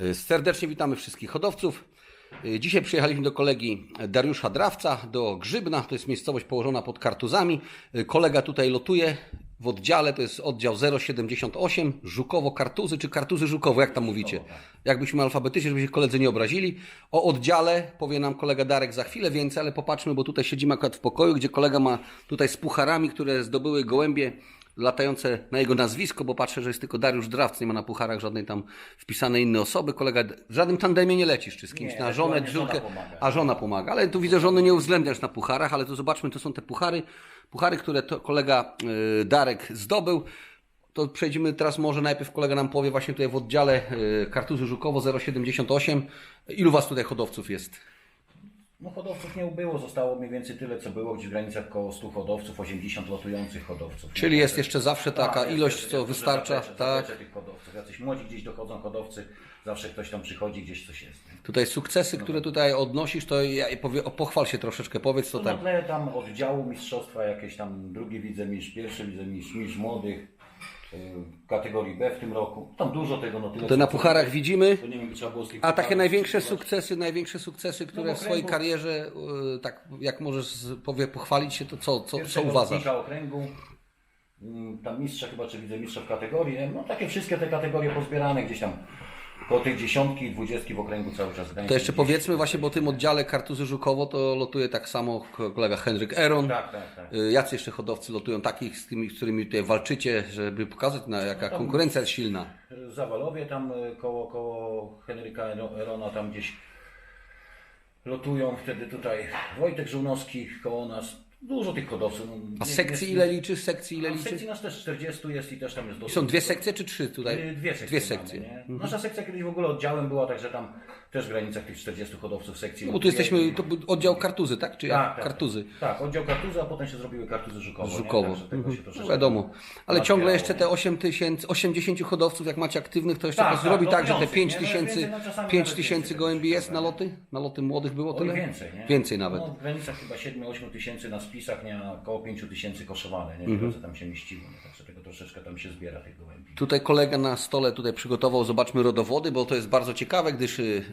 Y, Serdecznie witamy wszystkich hodowców. Y, Dzisiaj przyjechaliśmy do kolegi Dariusza Drawca do Grzybna. To jest miejscowość położona pod Kartuzami. Y, Kolega tutaj lotuje w oddziale, to jest oddział 078, Żukowo-Kartuzy, czy Kartuzy-Żukowo, jak tam mówicie? Jakbyśmy alfabetycznie, żeby się koledzy nie obrazili. O oddziale powie nam kolega Darek za chwilę więcej, ale popatrzmy, bo tutaj siedzimy akurat w pokoju, gdzie kolega ma tutaj z pucharami, które zdobyły gołębie latające na jego nazwisko, bo patrzę, że jest tylko Dariusz Drawc, nie ma na pucharach żadnej tam wpisanej innej osoby. Kolega w żadnym tandemie nie lecisz, czy z kimś Nie, na żonę, pomaga. a żona pomaga. Ale tu widzę, żony nie uwzględniasz na pucharach, ale to zobaczmy, to są te puchary, puchary, które kolega y, Darek zdobył. To przejdziemy teraz może najpierw kolega nam powie właśnie tutaj w oddziale y, Kartuzy Żukowo 078. Ilu was tutaj hodowców jest? No hodowców nie ubyło, zostało mniej więcej tyle co było, gdzieś w granicach około 100 hodowców, 80 lotujących hodowców. Czyli jest jeszcze zawsze taka Tak, jest ilość, jeszcze- co jest wystarcza, zaplecze, tak? zaplecze tych hodowców. Jacyś młodzi gdzieś dochodzą hodowcy, zawsze ktoś tam przychodzi, gdzieś coś jest. Tutaj sukcesy, które tutaj odnosisz, to ja powie, pochwal się troszeczkę, powiedz co To na tam. tle tam oddziału mistrzostwa, jakieś tam drugie widzę mistrz, pierwszy widzę mistrz, mistrz młodych, kategorii B w tym roku. Tam dużo tego, no tyle. To na pucharach widzimy. To nie wiem, trzeba było z tych A takie pucharów największe sukcesy, największe sukcesy, które No, w swojej okręgu- karierze, y, tak jak możesz z- powie, pochwalić się, to co, co, co Pierwszego uważasz? okręgu, mm, tam mistrza chyba, czy widzę mistrza w kategorii, no takie wszystkie te kategorie pozbierane gdzieś tam po tych dziesiątki, dwudziestki w okręgu cały czas. To jeszcze powiedzmy właśnie, bo tym oddziale Kartuzy Żukowo to lotuje tak samo ko- kolega Henryk Eron. Tak, tak, tak. Y, Jacy jeszcze hodowcy lotują takich, z tymi, z którymi tutaj walczycie, żeby pokazać, na jaka konkurencja jest silna. Zawalowie tam y, koło, koło Henryka Ero- Erona tam gdzieś lotują, wtedy tutaj Wojtek Żółnowski koło nas. Dużo tych hodowców. no, A nie- sekcji nie- ile liczysz? Sekcji ile liczysz? sekcji nas też 40 jest i też tam jest dosyć. Są dwie sekcje czy trzy tutaj? Dwie sekcje. Dwie mamy, sekcje. nie? Nasza sekcja kiedyś w ogóle oddziałem była, także tam też w granicach tych 40 hodowców sekcji. No bo tu jesteśmy, to był oddział Kartuzy, tak? Czy jak? Tak, tak, Kartuzy. Tak, oddział kartuzy, a potem się zrobiły kartuzy Żukowo. nie? Żukowo. Także tego Mhm. się No wiadomo. Ale ciągle jeszcze nie? te 8 tysięcy, 80 hodowców, jak macie aktywnych, to jeszcze Tak, tak, zrobi tak, że te lotujących, 5 nie? No, tysięcy, no, czasami 5 nawet tysięcy więcej gołębi jest na loty? Na loty młodych było tyle? więcej, nie? Więcej nawet. No, w granicach chyba 7-8 tysięcy na spisach, nie? Około 5 tysięcy koszowane, nie? Mhm. Co tam się mieściło, nie? Także tego troszeczkę tam się zbiera tych gołębi. Tutaj kolega na stole tutaj przygotował, zobaczmy rodowody, bo to jest bardzo ciekawe, gdyż y,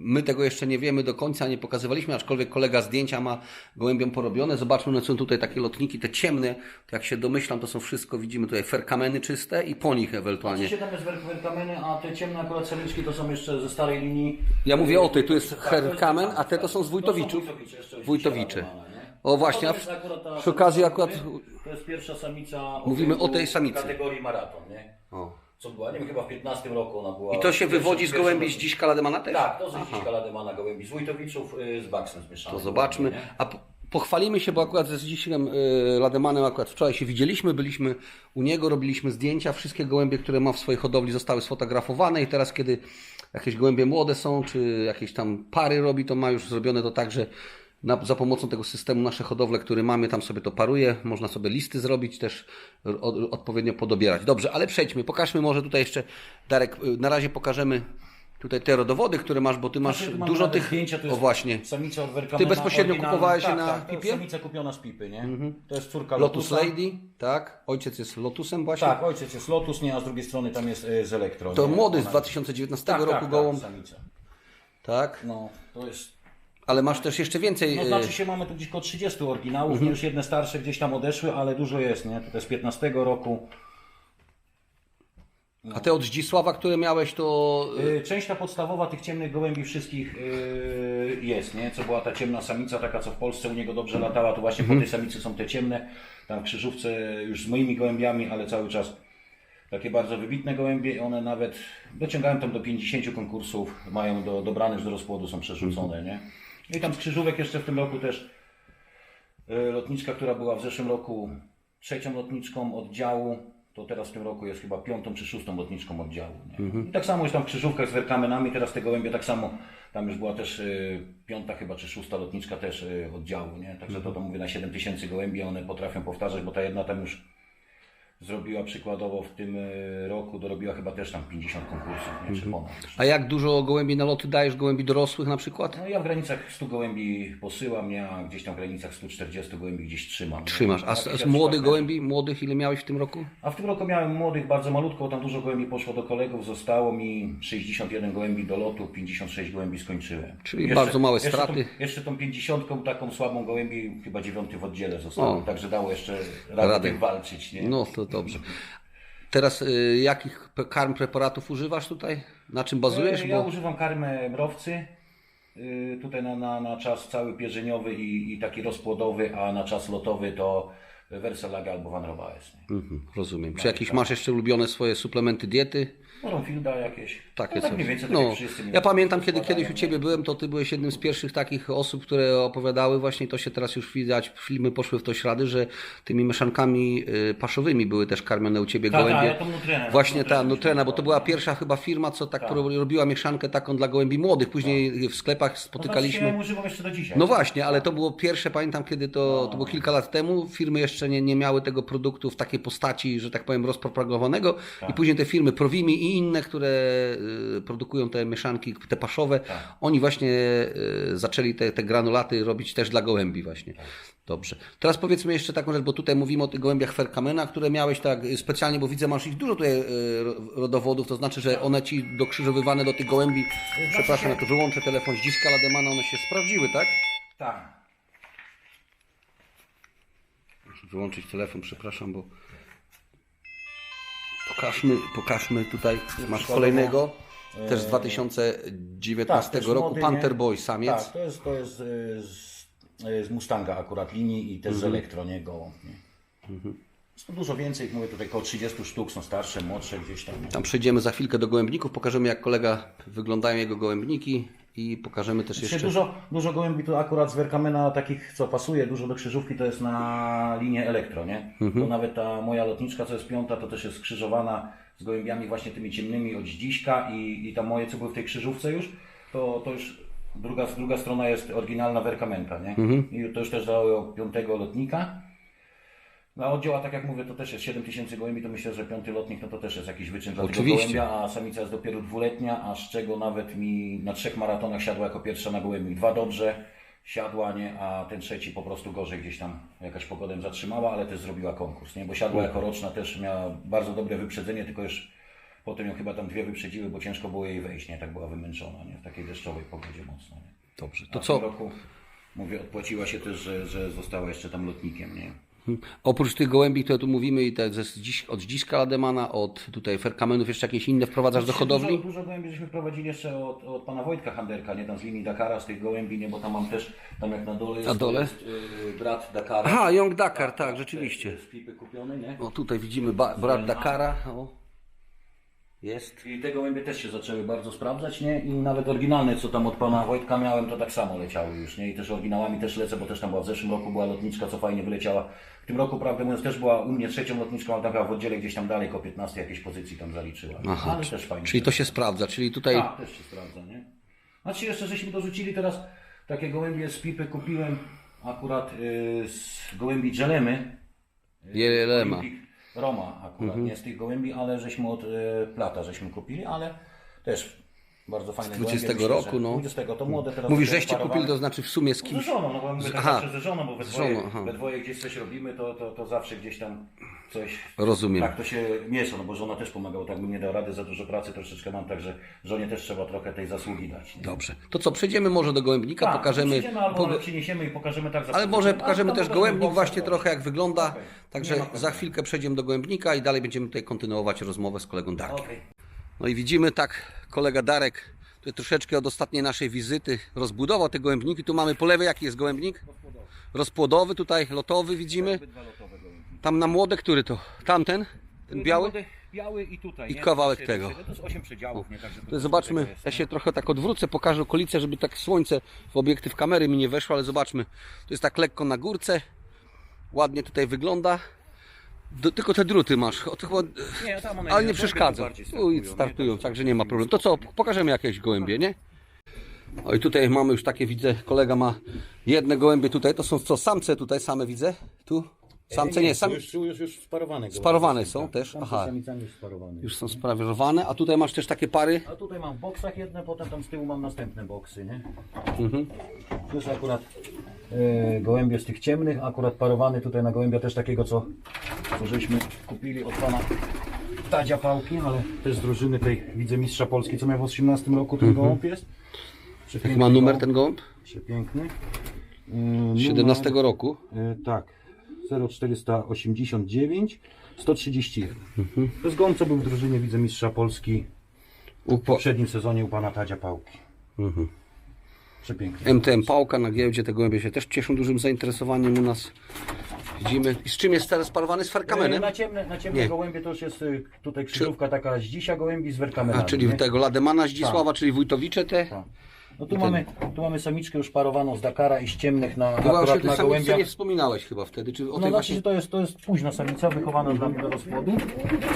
my tego jeszcze nie wiemy do końca, nie pokazywaliśmy, aczkolwiek kolega zdjęcia ma gołębiom porobione. Zobaczmy, no są tutaj takie lotniki, te ciemne, to jak się domyślam, to są wszystko, widzimy tutaj ferkameny czyste i po nich ewentualnie. Oczywiście tam jest werkameny, a te ciemne akurat samiczki to są jeszcze ze starej linii. Ja mówię o tej, tu jest Tak, tak, a te to są z. Wójtowiczów. Wójtowicze? O, właśnie, przy okazji akurat- To jest pierwsza samica Mówimy o tej samicy. kategorii maraton, nie? Co była, nie wiem, chyba w 15 roku ona była. I to się wywodzi z gołębi z lotnicą. dziś Kalademana też? Tak, to z dziś Kalademana gołębi z Wójtowiczów y, z Baksem zmieszane. To zobaczmy. A po- pochwalimy się, bo akurat ze Zdzisiem y, Lademanem akurat wczoraj się widzieliśmy, byliśmy u niego, robiliśmy zdjęcia. Wszystkie gołębie, które ma w swojej hodowli zostały sfotografowane i teraz kiedy jakieś gołębie młode są, czy jakieś tam pary robi, to ma już zrobione to tak, że na, za pomocą tego systemu nasze hodowle, który mamy, tam sobie to paruje, można sobie listy zrobić, też od, odpowiednio podobierać. Dobrze, ale przejdźmy, pokażmy może tutaj jeszcze, Darek, y, na razie pokażemy tutaj te rodowody, które masz, bo ty masz Znaczy, dużo tych... Zdjęcia, to o właśnie. Samica Ty bezpośrednio kupowałeś je tak, na tak, pipie? Samica kupiona z pipy, nie? To jest córka Lotus Lotusa. Lady, tak? Ojciec jest Lotusem właśnie. Tak, ojciec jest Lotus, nie, a z drugiej strony tam jest y, z Elektro. To nie? młody z Ona- 2019 tak, roku tak, gołąb, Tak, samica. tak? No, to jest... Ale masz też jeszcze więcej. No y, znaczy się mamy tu gdzieś około 30 oryginałów, Mhm. już jedne starsze gdzieś tam odeszły, ale dużo jest, nie? To jest 15 roku. A te od Zdzisława, które miałeś, to. y, Y, Część ta podstawowa tych ciemnych gołębi wszystkich jest, nie? Co była ta ciemna samica, taka co w Polsce u niego dobrze latała, to właśnie Mhm. po tej samicy są te ciemne. Tam w krzyżówce już z moimi gołębiami, ale cały czas takie bardzo wybitne gołębie. One nawet dociągają tam do 50 konkursów, mają do, dobrane już do rozpłodu, są przerzucone, nie? No I tam z krzyżówek jeszcze w tym roku też y, lotniczka, która była w zeszłym roku trzecią lotniczką oddziału, to teraz w tym roku jest chyba piątą czy szóstą lotniczką oddziału. Nie? I tak samo jest tam w krzyżówkach z werkamenami, teraz te gołębie tak samo, tam już była też y, piąta chyba czy szósta lotniczka też y, oddziału, nie? Także to, to mówię na 7 tysięcy gołębi, one potrafią powtarzać, bo ta jedna tam już zrobiła przykładowo w tym e, roku, dorobiła chyba też tam 50 konkursów, nie? Mhm. ponad. A jak dużo gołębi na loty dajesz, gołębi dorosłych na przykład? No ja w granicach 100 gołębi posyłam, ja gdzieś tam w granicach 140 gołębi gdzieś trzymam. Trzymasz. A z, Jakiś z młodych gołębi, młodych ile miałeś w tym roku? A w tym roku miałem młodych bardzo malutko, tam dużo gołębi poszło do kolegów, zostało mi 61 gołębi do lotu, 56 gołębi skończyłem. Czyli bardzo małe jeszcze straty. Tą, jeszcze tą 50 taką słabą gołębi, chyba dziewiąty w oddziale zostałem, O. także dało jeszcze radę, Radę. walczyć. Nie? No to dobrze. Teraz y, jakich karm preparatów używasz tutaj? Na czym bazujesz? E, Ja Bo... używam karmy mrowcy, y, tutaj na, na, na czas cały pierzeniowy i, i taki rozpłodowy, a na czas lotowy to Versalaga albo Van Robaes. Mhm, rozumiem. Czy jakieś masz jeszcze ulubione swoje suplementy diety? Moronfielda jakieś. Takie no, tak mniej więcej, No, tak ja pamiętam, kiedy kiedyś u składają, Ciebie byłem, to Ty byłeś jednym z pierwszych takich osób, które opowiadały właśnie, to się teraz już widać, filmy poszły w to ślady, że tymi mieszankami y, paszowymi były też karmione u Ciebie Tak, gołębie. tak, ja tą Nutrenę- Właśnie ta Nutrena, bo to była tak. pierwsza chyba firma, co tak robiła mieszankę taką dla gołębi młodych. Później w sklepach No, spotykaliśmy. ja używam jeszcze do dzisiaj. No właśnie, ale to było pierwsze, pamiętam kiedy to, to było kilka lat temu, firmy jeszcze nie, nie miały tego produktu w takiej postaci, że tak powiem, rozpropagowanego i później te firmy Provimi i inne, które y, produkują te mieszanki, te paszowe, oni właśnie y, zaczęli te, te granulaty robić też dla gołębi właśnie. Dobrze. Teraz powiedzmy jeszcze taką rzecz, bo tutaj mówimy o tych gołębiach Ferkamena, które miałeś tak specjalnie, bo widzę, masz ich dużo tutaj y, ro- rodowodów, to znaczy, że one ci dokrzyżowywane do tych gołębi, przepraszam, ja tu wyłączę telefon Zdziska Lademana, one się sprawdziły, tak? Tak. Muszę wyłączyć telefon, przepraszam, bo pokażmy, pokażmy tutaj, masz kolejnego, też z 2019 też roku, młody, Panther nie? Boy, samiec. Tak, to jest, to jest y, z, z Mustanga akurat linii i też Mhm. z Elektro, nie gołąb. Nie? Jest to dużo więcej, mówię tutaj około 30 sztuk, są starsze, młodsze gdzieś tam. Tam przejdziemy za chwilkę do gołębników, pokażemy jak kolega wyglądają jego gołębniki i pokażemy też jeszcze... dużo, dużo gołębi tu akurat z Werkamena takich, co pasuje, dużo do krzyżówki, to jest na linię elektro, nie? Mhm. Bo nawet ta moja lotniczka, co jest piąta, to też jest skrzyżowana z gołębiami właśnie tymi ciemnymi od Zdziśka i, i tam moje, co były w tej krzyżówce już, to, to już druga, druga strona jest oryginalna Werkamenta, nie? Mhm. I to już też dało piątego lotnika. Oddział, a tak jak mówię, to też jest 7 tysięcy gołębi, to myślę, że piąty lotnik, no to też jest jakiś wyczyn dla tego gołębia, a samica jest dopiero dwuletnia, a z czego nawet mi na trzech maratonach siadła jako pierwsza na gołębi. Dwa dobrze siadła, nie, a ten trzeci po prostu gorzej gdzieś tam jakaś pogodę zatrzymała, ale też zrobiła konkurs, nie, bo siadła jako roczna też miała bardzo dobre wyprzedzenie, tylko już potem ją chyba tam dwie wyprzedziły, bo ciężko było jej wejść, nie, tak była wymęczona, nie, w takiej deszczowej pogodzie mocno, nie. Dobrze, A to w co? tym roku, mówię, odpłaciła się też, że, że została jeszcze tam lotnikiem, nie. Oprócz tych gołębi, które tu mówimy i te ze Zdziś, od Zdziska Lademana, od tutaj Ferkamenów, jeszcze jakieś inne wprowadzasz do hodowli? Dużo, dużo gołębi żeśmy prowadzili jeszcze od, od pana Wojtka Handerka, nie tam z linii Dakara, z tych gołębi, nie, bo tam mam też, tam jak na dole jest, Na dole? Jest yy, brat Dakara. Aha, Young Dakar, tak, rzeczywiście. Z pipy kupiony, nie? O, tutaj widzimy ba- brat Dakara. O. Jest. I te gołębie też się zaczęły bardzo sprawdzać, nie? I nawet oryginalne, co tam od pana Wojtka miałem, to tak samo leciały już, nie? I też oryginałami też lecę, bo też tam była w zeszłym roku była lotniczka, co fajnie wyleciała. W tym roku, prawdę mówiąc, też była u mnie trzecią lotniczką, ale tam była w oddziale gdzieś tam dalej, koło 15 jakieś pozycji tam zaliczyła. Aha, ale też fajnie. Czyli to się sprawdza, czyli tutaj Tak, też się sprawdza, nie? Znaczy jeszcze żeśmy dorzucili teraz takie gołębie z pipy kupiłem akurat y, z gołębi Dżelemy. Jelema. Olimpik Roma akurat, Mhm. nie z tych gołębi, ale żeśmy od y, Plata żeśmy kupili, ale też bardzo fajne Z 20 gołębie. roku, że no. 20 to młode teraz. Mówisz, żeście kupili, to znaczy w sumie z Ze kimś. żoną, no bo tak Aha. zawsze ze żoną, bo we Z dwoje, żoną, aha. we dwoje gdzieś coś robimy, to, to, to zawsze gdzieś tam coś Rozumiem. tak to się miesza, no bo żona też pomagała, tak bym nie dał rady, za dużo pracy troszeczkę mam, także żonie też trzeba trochę tej zasługi dać. Nie? Dobrze. To co, przejdziemy może do gołębnika, Tak, pokażemy. albo ale przyniesiemy i pokażemy tak Ale może pokażemy też gołębnik właśnie trochę jak wygląda. Także za chwilkę przejdziemy do gołębnika i dalej będziemy tutaj kontynuować rozmowę z kolegą Darkiem. No i widzimy tak, kolega Darek tutaj troszeczkę od ostatniej naszej wizyty rozbudował te gołębniki. Tu mamy po lewej jaki jest gołębnik? Rozpłodowy, tutaj lotowy widzimy. Tam na młode, który to? Tamten? Ten biały? Biały i tutaj. I nie? kawałek tego. To jest 8 przedziałów, nie? Także To zobaczmy, jest, ja nie? się trochę tak odwrócę, pokażę okolice, żeby tak słońce w obiektyw kamery mi nie weszło, ale zobaczmy. To jest tak lekko na górce. Ładnie tutaj wygląda. Do, tylko te druty masz. O, Nie, tam one ale nie nie przeszkadza. nie? startują, Tak, także nie ma problemu. To co, pokażemy jakieś gołębie, nie? O i tutaj mamy już takie, widzę, kolega ma jedne gołębie tutaj. To są co, samce tutaj same widzę? Tu? Samce nie, sam... Już, już, już sparowane. Sparowane są też? Samce Aha. samicami już sparowane. już są sprawowane, a tutaj masz też takie pary. A tutaj mam w boksach jedne, potem tam z tyłu mam następne boksy, nie? Mhm. To jest akurat e, gołębie z tych ciemnych, akurat parowany tutaj na gołębia też takiego, co, co żeśmy kupili od pana Tadzia Pałki, ale też z drużyny tej wicemistrza Polski, co miał w 18 roku, ten gołąb jest. Jaki Mhm. ma numer ten gołąb? Przepiękny. E, numer, 17 roku. E, tak, 0489 131. Mhm. To jest gołąb, co był w drużynie wicemistrza Polski w poprzednim sezonie u pana Tadzia Pałki. Mhm. Przepiękny. MTM Pałka na giełdzie, te gołębie się też cieszą dużym zainteresowaniem u nas. Widzimy. I z czym jest teraz sparowany? Z E, Farkamenem? Na ciemne, na ciemne Nie. gołębie to już jest y, tutaj krzyżówka taka z dzisiaj gołębi z werkamenami. A, czyli nie? tego Lademana Zdzisława, czyli Wójtowicze te? Tak. No tu mamy, tu mamy samiczkę już parowaną z Dakara i z ciemnych na, Chyba o akurat tej na samiczce gołębiach. nie wspominałeś chyba wtedy, czy o No tej znaczy, właśnie... że to jest, to jest późna samica, wychowana dla mnie do rozpłodu.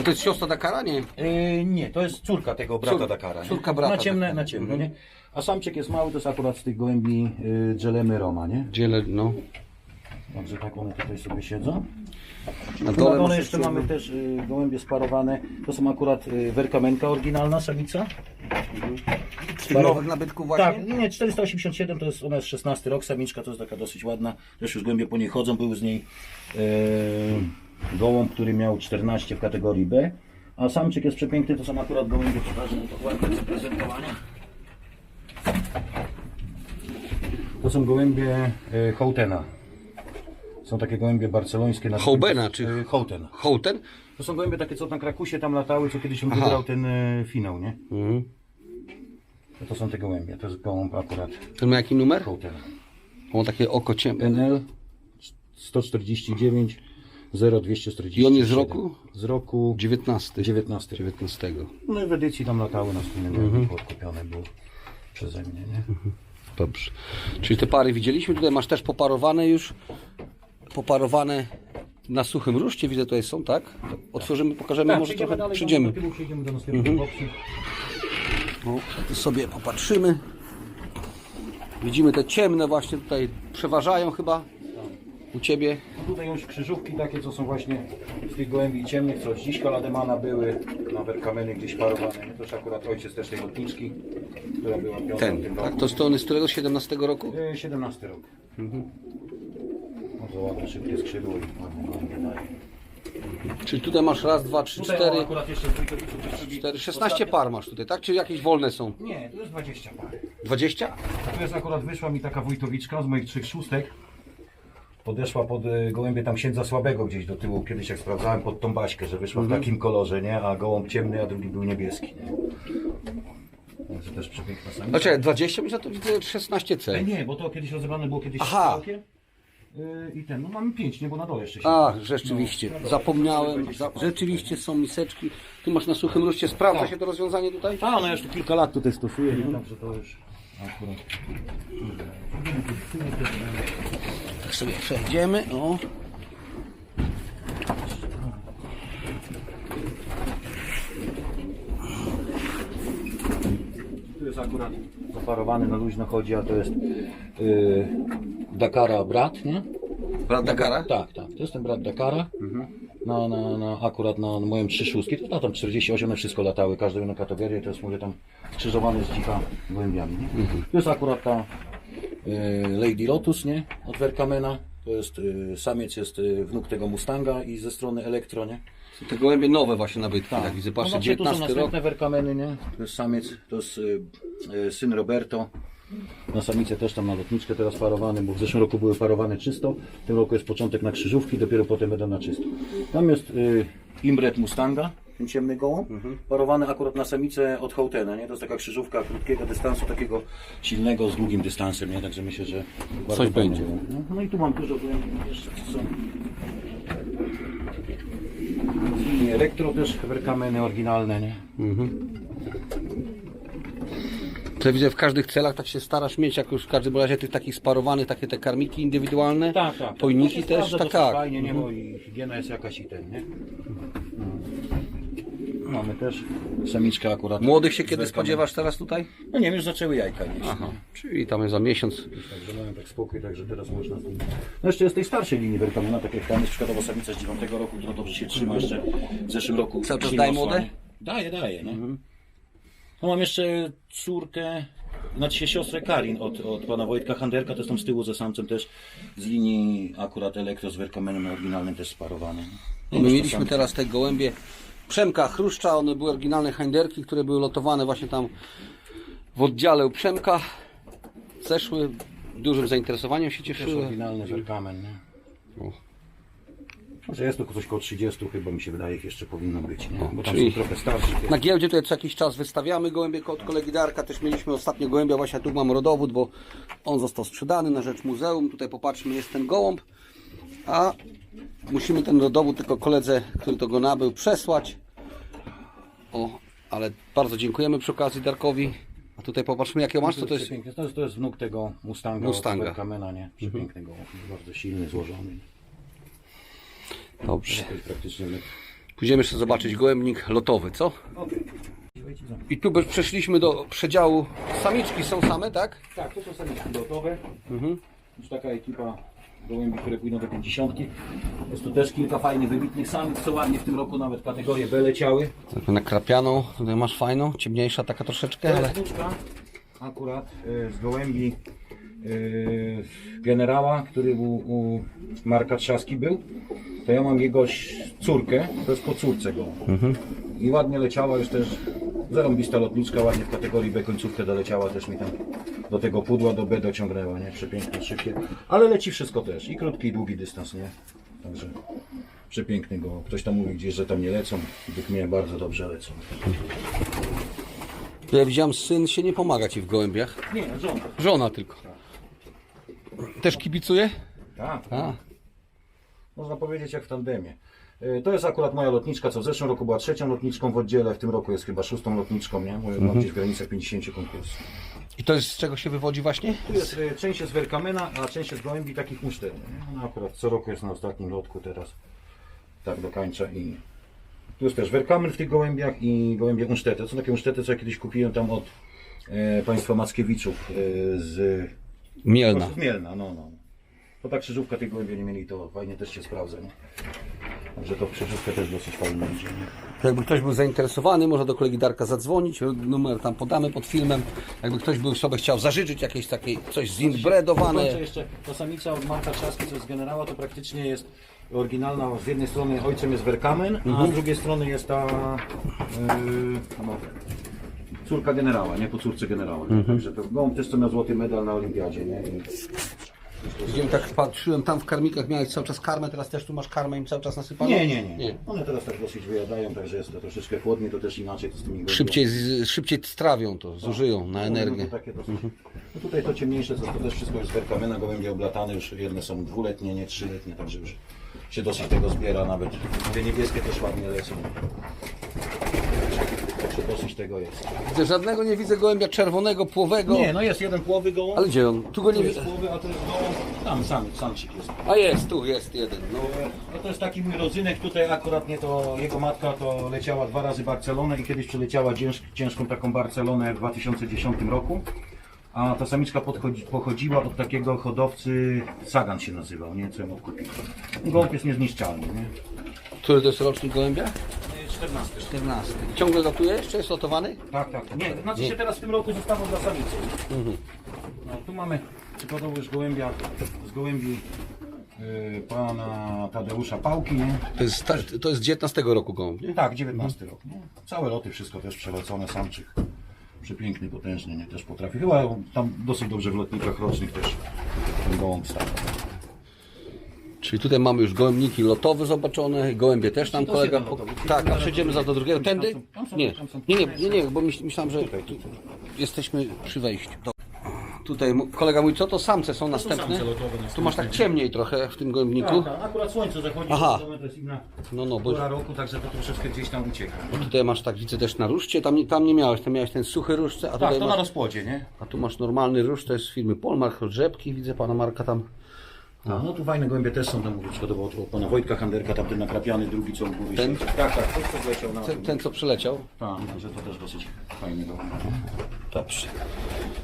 To, jest siostra Dakara, nie? Yy, nie, to jest córka tego brata Cór- Dakara. nie? córka brata Na ciemne, na ciemne, nie? A samczyk jest mały, to jest akurat z tych gołębi yy, Dżelemy Roma, nie? Dziele, no. Także tak one tutaj sobie siedzą. Na Tu na dole, dole jeszcze mamy też y, gołębie sparowane. To są akurat y, werkamenka oryginalna, samica. tych nowych nabytków właśnie? Tak, nie, 487 to jest, ona jest 16 rok, samiczka to jest taka dosyć ładna. Też już gołębie po niej chodzą, był z niej e, gołąb, który miał 14 w kategorii B. A samczyk jest przepiękny, to są akurat gołębie, mu to ładnie zaprezentowania. To są gołębie e, Hołtena. Są takie gołębie barcelońskie. na- Hołbena, czy- E, Hołten. Hołten? To są gołębie takie, co na Krakusie tam latały, co kiedyś Aha. wygrał ten e, finał, nie? Mhm. To, to są te gołębie, to jest gołąb akurat Ten ma jaki numer? Hołtena. On ma takie oko ciemne. NL 149 0247. I on jest z roku? Z roku 19. 19. 19. No i w edycji tam latały następne Mhm. mm podkupione było przeze mnie, nie? Dobrze. Czyli te pary widzieliśmy. Tutaj masz też poparowane już. Poparowane na suchym ruszcie. Widzę tutaj są, tak? Otworzymy, pokażemy, może przejdziemy trochę dalej, przyjdziemy. Do tyłu, przejdziemy do Mhm. No, sobie popatrzymy. Widzimy te ciemne właśnie tutaj przeważają chyba u Ciebie. No tutaj już krzyżówki takie, co są właśnie z tych gołębi ciemnych, co dziś Lademana były, nawet kameny gdzieś parowane. To już akurat ojciec też tej lotniczki, która była piąta w Ten, tym tak? roku. To z strony z którego? 17 roku? E, 17 rok. Bardzo ładne, szybkie skrzydło i ładne gołębie daje. Czyli tutaj masz raz, dwa, trzy, Tutaj cztery, akurat jeszcze z cztery, 16 ostatni- par masz tutaj, tak? Czy jakieś wolne są? Nie, to jest 20 par. 20? Tu jest akurat wyszła mi taka Wojtowiczka z moich trzech szóstek. Podeszła pod y, gołębie tam księdza słabego gdzieś do tyłu, kiedyś jak sprawdzałem pod tą baśkę, że wyszła w takim kolorze, nie? A gołąb ciemny, a drugi był niebieski. Nie? Także też przepiękna samica. Znaczy 20 myślę, to widzę E, 16C. Nie, bo to kiedyś rozebrane było kiedyś Aha. całkiem. Y, I ten, no mamy pięć, nie? Bo na dole jeszcze się. A, rzeczywiście, zapomniałem. Za, rzeczywiście są miseczki. Tu masz na suchym ruszcie, sprawdza się to rozwiązanie tutaj? A, ona już tu kilka lat tutaj stosuje, nie? Także to już akurat. Tak sobie przejdziemy. O. Tu jest akurat zaparowany na luźno chodzi, a to jest yy, Dakara brat, nie? Brat Dakara? Tak, tak. To jest ten brat Dakara. Na, na, na, akurat na, na moim trzy szóstki. To tam 48, one wszystko latały, każdą inną kategorię. To jest mówię tam skrzyżowany z dzika gołębiami. Nie? To jest akurat ta yy, Lady Lotus, nie? Od Werkamena. To jest yy, samiec, jest yy, wnuk tego Mustanga i ze strony Elektro, nie? Te gołębie nowe właśnie nabytki, tak, widzę, No patrzę, znaczy, tu są 19 rok. następne werkameny, nie? To jest samiec, to jest y, y, syn Roberto. Na samicę też tam na lotniczkę teraz parowany, bo w zeszłym roku były parowane czysto. W tym roku jest początek na krzyżówki, dopiero potem będą na czysto. Tam jest y, Imbret Mustanga, ten ciemny gołąb, Mhm. parowany akurat na samicę od Hołtena, nie? To jest taka krzyżówka krótkiego dystansu, takiego silnego z długim dystansem, nie? Także myślę, że bardzo będzie. No, no i tu mam dużo gołębi jeszcze, co są. Elektro też werkameny oryginalne, nie? To widzę w każdych celach tak się starasz mieć, jak już w każdym razie tych takich sparowanych, takie te karmiki indywidualne. Tak, tak. Pojniki To się też, sprawdza tak, dosyć tak. Fajnie, nie, bo i higiena jest jakaś i ten, nie? Mamy też samiczkę akurat. Młodych się kiedy spodziewasz teraz tutaj? No nie wiem, już zaczęły jajka nieść. Aha, czyli tam jest za miesiąc. Także mają tak spokój, także teraz można z nim... No jeszcze jest tej starszej linii Werkamena, tak jak tam jest przykładowo samica z 9 roku, która dobrze się trzyma jeszcze w zeszłym roku. Cały czas daje młode? Daje, daje, nie? No mam jeszcze córkę, znaczy się siostrę Karin od, od pana Wojtka Handerka, to jest tam z tyłu ze samcem też z linii akurat elektro z Werkamenem oryginalnym też sparowane. No, My mieliśmy teraz te gołębie Przemka Chruszcza, one były oryginalne Heinderki, które były lotowane właśnie tam w oddziale u Przemka. Zeszły dużym zainteresowaniem się cieszyły. oryginalny Werkamen, nie? Może jest to coś koło 30 chyba mi się wydaje, jeszcze powinno być, nie? Bo tam są trochę starsi. Na giełdzie tutaj co jakiś czas wystawiamy gołębie od kolegi Darka. Też mieliśmy ostatnio gołębia, właśnie tu mam rodowód, bo on został sprzedany na rzecz muzeum. Tutaj popatrzmy, jest ten gołąb. A musimy ten rodowód tylko koledze, który to go nabył, przesłać. O, ale bardzo dziękujemy przy okazji Darkowi. A tutaj popatrzmy, jakie masz, co to jest. To jest, to jest wnuk tego Mustanga, Mustanga. Werkamena, nie? Przepięknego, bardzo silny, złożony. Dobrze. To praktycznie... Pójdziemy jeszcze zobaczyć gołębnik lotowy, co? I tu przeszliśmy do przedziału. Samiczki są same, tak? Tak, to są samiczki gotowe. Mhm. Już taka ekipa gołębi, które pójdą do 50. Jest tu też kilka fajnych, wybitnych samic, co ładnie w tym roku nawet kategorie B leciały. Taką nakrapianą, tutaj masz fajną, ciemniejsza taka troszeczkę, ale wnuczka akurat y, z gołębi y, generała, który u, u Marka Trzaski był. To ja mam jego córkę, to jest po córce go. I ładnie leciała już też, zarąbista lotniczka, ładnie w kategorii B końcówkę doleciała, też mi tam do tego pudła, do B dociągnęła, nie? Przepięknie, szybkie. Ale leci wszystko też, i krótki, i długi dystans, nie? Także przepiękny go. Ktoś tam mówi gdzieś, że tam nie lecą, według mnie bardzo dobrze lecą. ja widziałem, syn się nie pomaga ci w gołębiach. Nie, żona. Żona tylko. Też kibicuje? Tak, A, Można powiedzieć jak w tandemie. Y, To jest akurat moja lotniczka, co w zeszłym roku była trzecią lotniczką w oddziale, w tym roku jest chyba szóstą lotniczką, nie? Mówię, Mam gdzieś w granicach 50 konkursów. I to jest z czego się wywodzi właśnie? Tu jest y, część jest Werkamena, a część jest gołębi takich muszterów. nie? Ona akurat co roku jest na ostatnim lotku teraz. Tak dokańcza i tu jest też Werkamen w tych gołębiach i gołębie unsztety. To są takie unsztety, co ja kiedyś kupiłem tam od e, państwa Mackiewiczów e, z Mielna. z Mielna, no, no. To tak krzyżówka tych gołębi nie mieli, to fajnie też się sprawdza, nie? Także to krzyżówkę też dosyć fajnie idzie? Jakby ktoś był zainteresowany, może do kolegi Darka zadzwonić, numer tam podamy pod filmem. Jakby ktoś był sobie chciał zażyczyć jakieś takie coś zinbredowane. Kończę jeszcze, ta samica od Marka Trzaski, co jest generała, to praktycznie jest oryginalna. Z jednej strony ojcem jest Werkamen, a z drugiej strony jest ta yy, no, córka generała, nie? Po córce generała. nie? Także to gołąb też co miał złoty medal na olimpiadzie, nie? I Widziałem, tak patrzyłem tam w karmikach, miałeś cały czas karmę, teraz też tu masz karmę im cały czas nasypaną? Nie, nie, nie, Nie. One teraz tak dosyć wyjadają, także jest to troszeczkę chłodniej, to też inaczej to z tymi. Szybciej, z- szybciej strawią to, zużyją na energię. No, to takie dosyć. No tutaj to ciemniejsze, to, to też wszystko jest werkamena, gołębie oblatane, już jedne są dwuletnie, nie trzyletnie, także już się dosyć tego zbiera nawet. Te niebieskie też ładnie lecą. Także dosyć tego jest. Widzę, żadnego nie widzę gołębia czerwonego, płowego. Nie, no jest jeden płowy gołąb. Ale gdzie on? Tu go nie Tu jest widzę. płowy, a to jest gołąb. Tam, sam, samczyk jest. A jest, tu jest jeden. No. No to jest taki mój rodzynek, tutaj akurat nie to, jego matka to leciała dwa razy Barcelonę i kiedyś przeleciała cięż, ciężką taką Barcelonę w 2010 roku. A ta samiczka podchodzi, pochodziła od takiego hodowcy, Sagan się nazywał, nie? Co ją odkupił. Gołąb jest niezniszczalny, nie? Który to jest rocznik gołębia? 14. 14. Ciągle lotuje? Jeszcze jest lotowany? Tak, tak. Nie, znaczy się teraz w tym roku zostało dla samicy. No, tu mamy przykładowo już gołębia z gołębi y, pana Tadeusza Pałki, nie? To jest, sta- to jest 19 roku gołąb, nie? Tak, 19 rok. No, całe loty, wszystko też przelecone, samczyk. Przepiękny, potężny, nie? Też potrafi. Chyba tam dosyć dobrze w lotnikach rocznych też ten gołąb stał. Czyli tutaj mamy już gołębniki lotowe zobaczone, gołębie też tam To kolega... Po... Tak, a przejdziemy za do drugiego. Tędy? Nie, nie, nie, nie, nie bo myśl- myślałem, że jesteśmy przy wejściu. Tutaj kolega mój, co to samce są następne? Tu masz tak ciemniej trochę w tym gołębniku. Tak, tak, akurat słońce zachodzi, Aha. to to jest inna No, no, bo roku, także to troszeczkę gdzieś tam ucieka. tutaj masz tak, widzę też na ruszcie, tam, tam nie miałeś, tam miałeś ten suchy a Tak, to na rozpłodzie, nie? a tu masz normalny rusz, to jest z firmy Polmark, rzepki, widzę pana Marka tam A, no tu fajne gołębie też są, tam mówię przykładowo od, pana Wojtka Handerka, tamten nakrapiany, drugi co u góry Ten? Tak, tak, to co zleciał na Ten, ten co przyleciał. Tak, także to też dosyć fajny gołąb. Dobrze.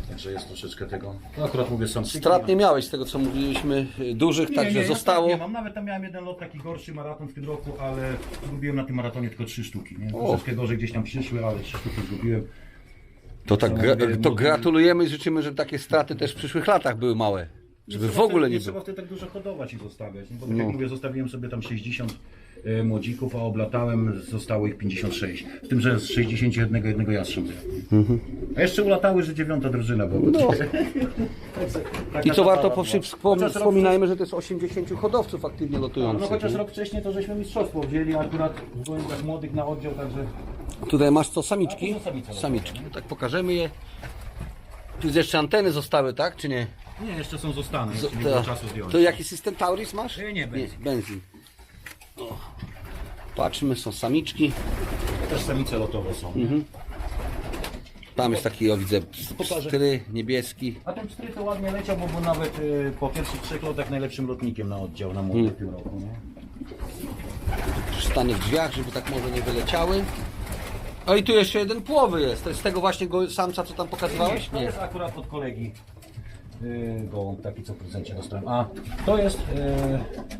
Także jest troszeczkę tego. No akurat mówię sam Strat nie miałeś z tego co mówiliśmy, dużych, także ja zostało. Nie mam, nawet tam miałem jeden lot taki gorszy maraton w tym roku, ale zgubiłem na tym maratonie tylko trzy sztuki. Nie? Troszeczkę gorzej gdzieś tam przyszły, ale trzy sztuki zgubiłem. To tak, gra, mówię, to gratulujemy i życzymy, żeby takie straty też w przyszłych latach były małe. Żeby w ogóle wtedy- nie trzeba wtedy tak dużo hodować i zostawiać. Nie? Bo tak No. jak mówię, zostawiłem sobie tam 60 e, młodzików, a oblatałem, zostało ich 56. W tym, że z 61 jednego jastrząb. A jeszcze ulatały, że dziewiąta drużyna była. Mhm. No. I to warto powszy- była. wspom- Chociaż wspominajmy, że to jest 80 hodowców aktywnie No lotujących. chociaż nie? rok wcześniej to żeśmy mistrzostwo wzięli akurat w gołębiach młodych na oddział, także Tutaj masz co, samiczki? A, samice. Samiczki, tak pokażemy je. Tu jeszcze anteny zostały, tak, czy nie? Nie, jeszcze są zostane, jeszcze nie było czasu zdjąć. to jaki system Tauris masz? Nie, nie, benzyn. benzyn. O. Patrzmy, są samiczki. Też samice lotowe są. Mhm. Tam jest taki, o widzę, Pokażę. stry, niebieski. A ten pstry to ładnie leciał, bo był nawet y, po pierwszych trzech lotach najlepszym lotnikiem na oddział na młody w tym roku. Nie? Stanę w drzwiach, żeby tak może nie wyleciały. O i tu jeszcze jeden płowy jest. To jest z tego właśnie go, samca, co tam pokazywałeś? To jest akurat od kolegi gołąb, taki co w prezencie dostałem. A to jest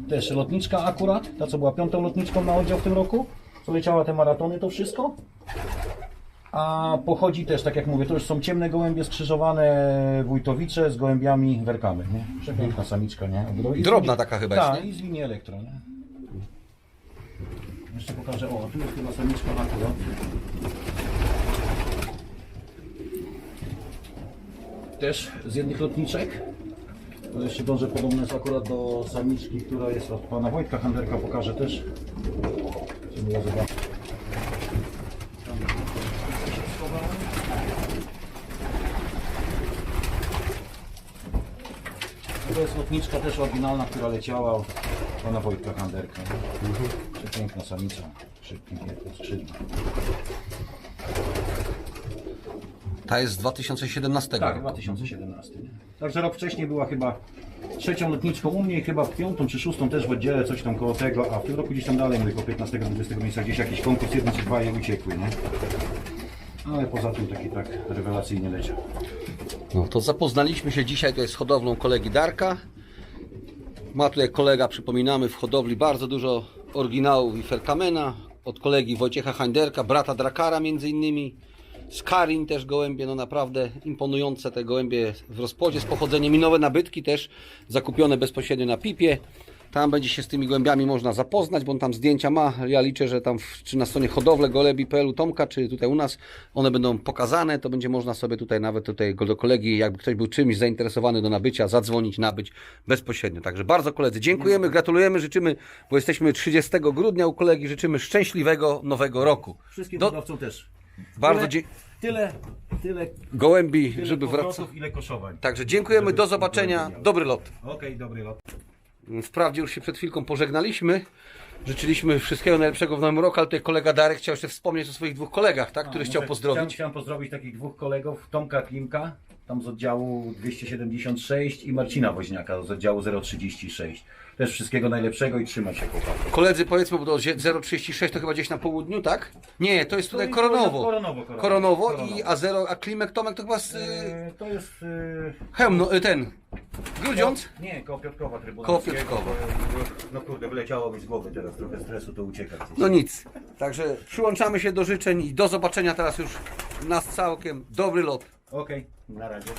yy, też lotniczka akurat, ta co była piątą lotniczką na oddział w tym roku, co leciała te maratony, to wszystko. A pochodzi też, tak jak mówię, to już są ciemne gołębie skrzyżowane wójtowicze z gołębiami werkamy, nie? Przepiękna samiczka, nie? I Drobna taka chyba jest, Tak, nie? i z linii elektro, nie? Jeszcze pokażę, o, tu jest chyba samiczka akurat. Też z jednych lotniczek. To jeszcze dążę podobne jest akurat do samiczki, która jest od pana Wojtka Handerka, pokażę też. Zobaczyć. To jest lotniczka też oryginalna, która leciała od pana Wojtka Handerka. Przepiękna samica, szybkie skrzydła. Ta jest z 2017 Tak, roku. 2017. nie? Także rok wcześniej była chyba trzecią lotniczką u mnie i chyba piątą czy szóstą też w oddziale, coś tam koło tego, a w tym roku gdzieś tam dalej, mówię, koło 15-20 miejsca, gdzieś jakiś konkurs, jeden czy dwa je uciekły, nie? Ale poza tym taki tak rewelacyjnie leciał. No to zapoznaliśmy się dzisiaj tutaj z hodowlą kolegi Darka. Ma tutaj kolega, przypominamy, w hodowli bardzo dużo oryginałów i Ferkamena. Od kolegi Wojciecha Handerka, brata Drakara między innymi. Z Karin też gołębie, no naprawdę imponujące te gołębie w rozpłodzie z pochodzeniem i nowe nabytki też zakupione bezpośrednio na Pipie. Tam będzie się z tymi gołębiami można zapoznać, bo on tam zdjęcia ma. Ja liczę, że tam w, czy na stronie hodowle golebi.pl Tomka, czy tutaj u nas one będą pokazane. To będzie można sobie tutaj nawet tutaj do kolegi, jakby ktoś był czymś zainteresowany do nabycia, zadzwonić, nabyć bezpośrednio. Także bardzo koledzy dziękujemy, gratulujemy, życzymy, bo jesteśmy 30 grudnia u kolegi, życzymy szczęśliwego nowego roku. Wszystkim Do- hodowcom też. Bardzo tyle, tyle, tyle, gołębi, tyle żeby wracać. ile koszowań. Także dziękujemy, do zobaczenia, dobry lot. Okej, dobry lot. Wprawdzie już się przed chwilką pożegnaliśmy. Życzyliśmy wszystkiego najlepszego w nowym roku, ale tutaj kolega Darek chciał jeszcze wspomnieć o swoich dwóch kolegach, tak? Których chciał pozdrowić. Chciałem, chciałem pozdrowić takich dwóch kolegów, Tomka Klimka, tam z oddziału 276 i Marcina Woźniaka z oddziału 036. Też wszystkiego najlepszego i trzymać się chłopaki. Koledzy powiedzmy, bo to 036 to chyba gdzieś na południu, tak? Nie, to jest tutaj Koronowo. Koronowo, Koronowo. Koronowo i a zero, a Klimek Tomek to chyba z y, E, to jest... E, Chełm, no, y, ten. Grudziądz? Nie, koło Piotrkowa Trybunalskiego. Koło Piotrkowa. E, No kurde, wyleciało mi z głowy teraz trochę stresu, to ucieka gdzieś. No nic. Także przyłączamy się do życzeń i do zobaczenia teraz już nas całkiem. Dobry lot. Okej, na razie.